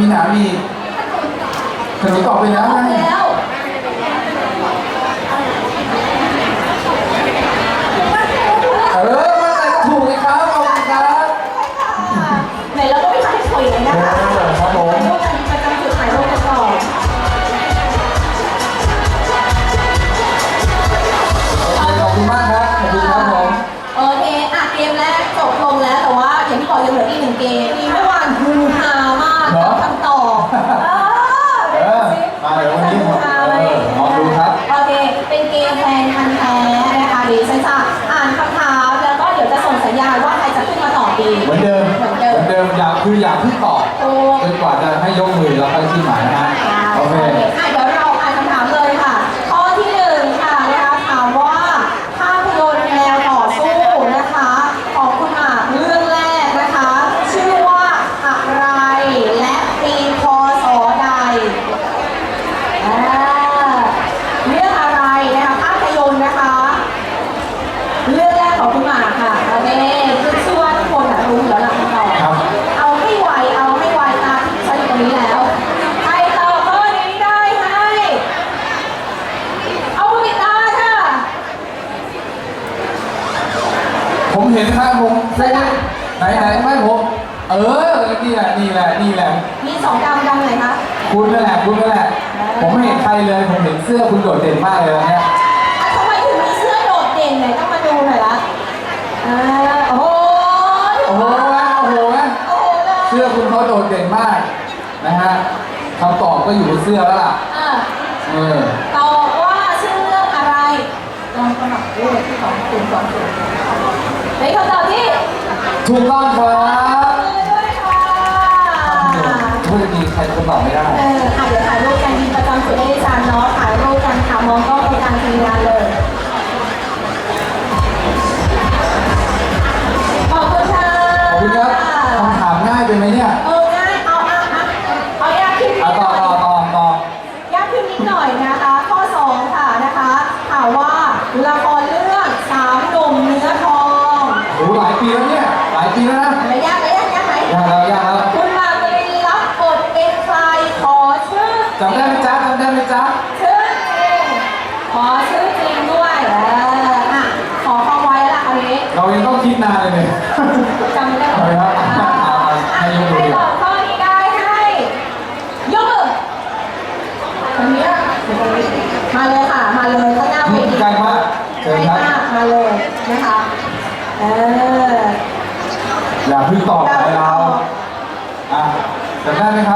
มีหนามอีกขนมตอบไปแล้วไงเออมาแต่ถูกเลยครับขอบคุณครับไหนเราก็ไม่ทำให้สวยเลยนะ ไหนไหนไหนไม่ผมเออ นี่แหละ นี่แหละ นี่แหละ มีสองดำดำไหนคะ คุณนั่นแหละ คุณนั่นแหละ ผมไม่เห็นใครเลย ผมเห็นเสื้อคุณโดดเด่นมากเลยนะฮะทำไมถึงมีเสื้อโดดเด่นไหยต้องมาดูหน่อยละอ่โอ้โหโอ้โหโอ้โหโอ้โหเสื้อคุณเขาโดดเด่นมากนะฮะคำตอบก็อยู่บนเสื้อแล้วล่ะเออ ตอบว่าชื่อเรื่องอะไรลองสมัครด้วยที่สองคุณสองคน ในคำตอบที่ถูกต้องครับไม่มีใครคนตอบไม่ได้ จ๊ะทำได้ไหมจ๊ะชื่อจริงขอชื่อจริงด้วยเอออะขอคข้าไว้ละคันนี้เรายังต้องคิดนานเลยเนี่ยจำได้เอาครับให้ตอบข้อนี้ได้ให้ยกมืออันี้ยมาเลยค่ะ มาเลยข้าน้าเวทีมากเชิมากมาเลยนะคะเออ อยาเพึ่งตอบเลยเราอะจำได้ไหมครับ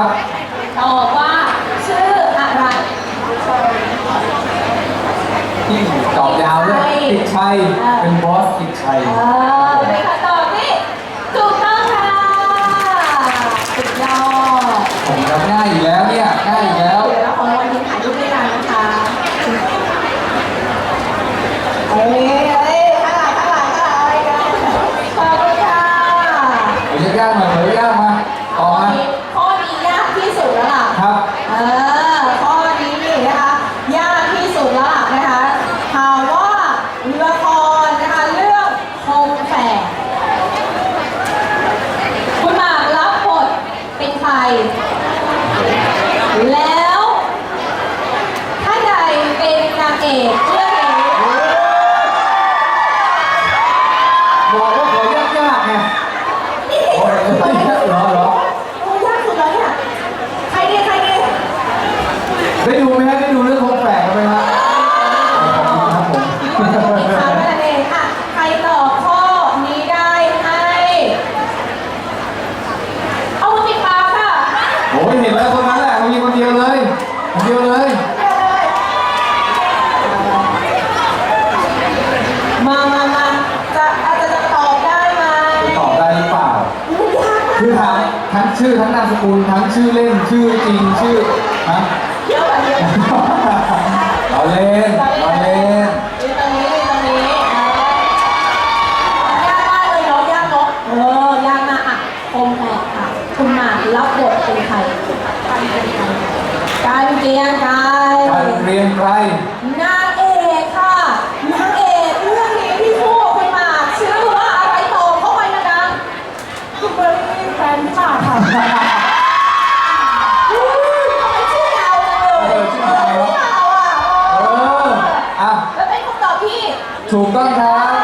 ถูกต้องครับ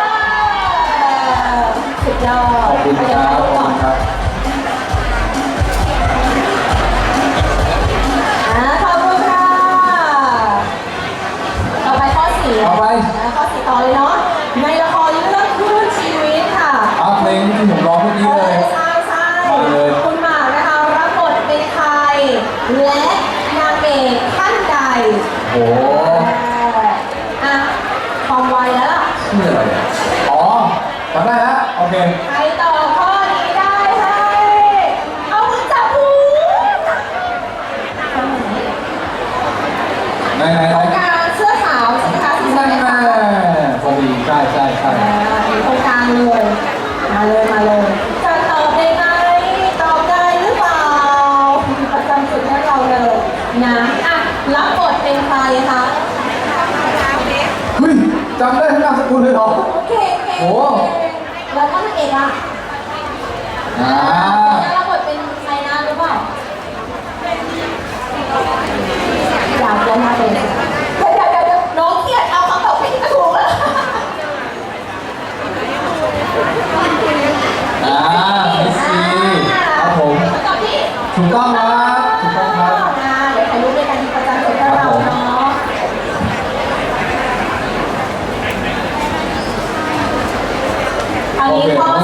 ชื่อยอ๋อตอจำได้แล้โอเค ใครต่อข้อนี้ได้ให้เอามือจับหูไหนไหนไหนการเสื้อขาวใช่ไหมคะสีนั่นแม่พอดีใช่ใช่ใช่ อ่าอยู่ตรงกลางเลย มาเลย มาเลย จำได้ทั้งนามสกุลเลยเหรอ โอเคโอเคโอ้ แล้วก็นางเอกอะอ่าแล้วเราบทเป็นใครนะรู้เปล่าอยากจะมาเป็นเดี๋ยวเดี๋ยวเดี๋ยวเดี๋ยวน้องเกลียดเอาคำตอบผิดถูกแล้วอ่ามิสีครัผมถูกต้องครั Okay.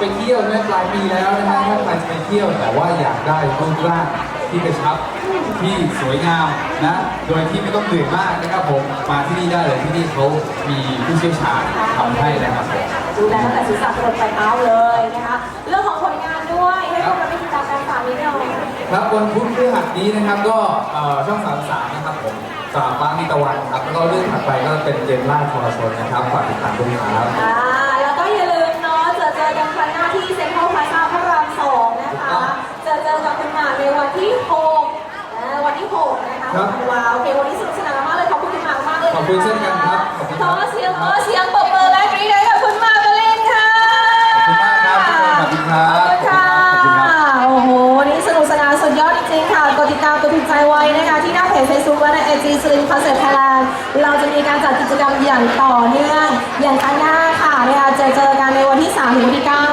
ไปเที่ยวนะปลายปีแล้วนะฮะถ้าใครจะไปเที่ยวแต่ว่าอยากได้รูปร่างที่กระชับที่สวยงามนะ โดยที่ไม่ต้องเหนื่อยมากนะครับผม มาที่นี่ได้เลยที่นี่เขามีผู้เชี่ยวชาญทำให้นะครับผมดูแลตั้งแต่ศีรษะจรดปลายเท้าเลยนะคะเรื่องของผลงานด้วยให้พวกเราไปติดตามการฝากนิดหน่อยครับวันพุธพฤหัสนี้นะครับก็ช่องสามสามนะครับผมสามฟ้ามีตะวันครับแล้วก็เรื่องถัดไปก็เป็นเจนล่าทรชนนะครับฝากติดตามด้วยครับ ที่เซ็นทรัลพลาซ่าพระรามสองนะคะเจอเจอกับคุณหมากในวันที่หกอ่าวันที่หกนะคะครับว้าวโอเควันนี้สนุกสนานมากเลยขอบคุณคุณหมากมากเลยะะขอบคุณเช่นกันครับ ขอบคุณขครัอบเสียงขอเสียงปรบมือและกรี๊ดให้กับคุณหมากกันเล่นค่ะ ขอบคุณมากครับทุกคนขอบคุณครับ ขอบคุณค่ะขอบคุณครับโอ้โห วันนี้สนุกสนานสุดยอดจริงๆค่ะ กดติดตามกดถูกใจไว้นะคะ ที่หน้าเพจ Facebook และใน IG Slim Concert Thailand เราจะมีการจัดกิจกรรมอย่างต่อเนื่อง อย่างครั้งหน้าค่ะนะคะเจอเจอกันในวันที่ 3 ถึงวันที่ 9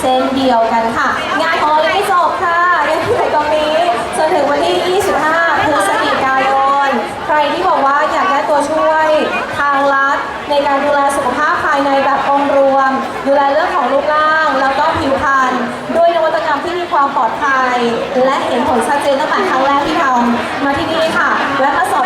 เช่นเดียวกันค่ะ งานของเรายังไม่จบค่ะยังอยู่ตรงนี้จนถึงวันที่ 25พฤศจิกายน ใครที่บอกว่าอยากได้ตัวช่วยทางลัดในการดูแลสุขภาพภายในแบบองค์รวม ดูแลเรื่องของรูปร่าง แล้วก็ผิวพรรณด้วยนวัตกรรมที่มีความปลอดภัย และเห็นผลชัดเจนตั้งแต่ครั้งแรกที่ทำมาที่นี่ค่ะและมาสอ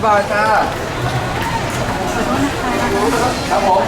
าบายค่ะครับผม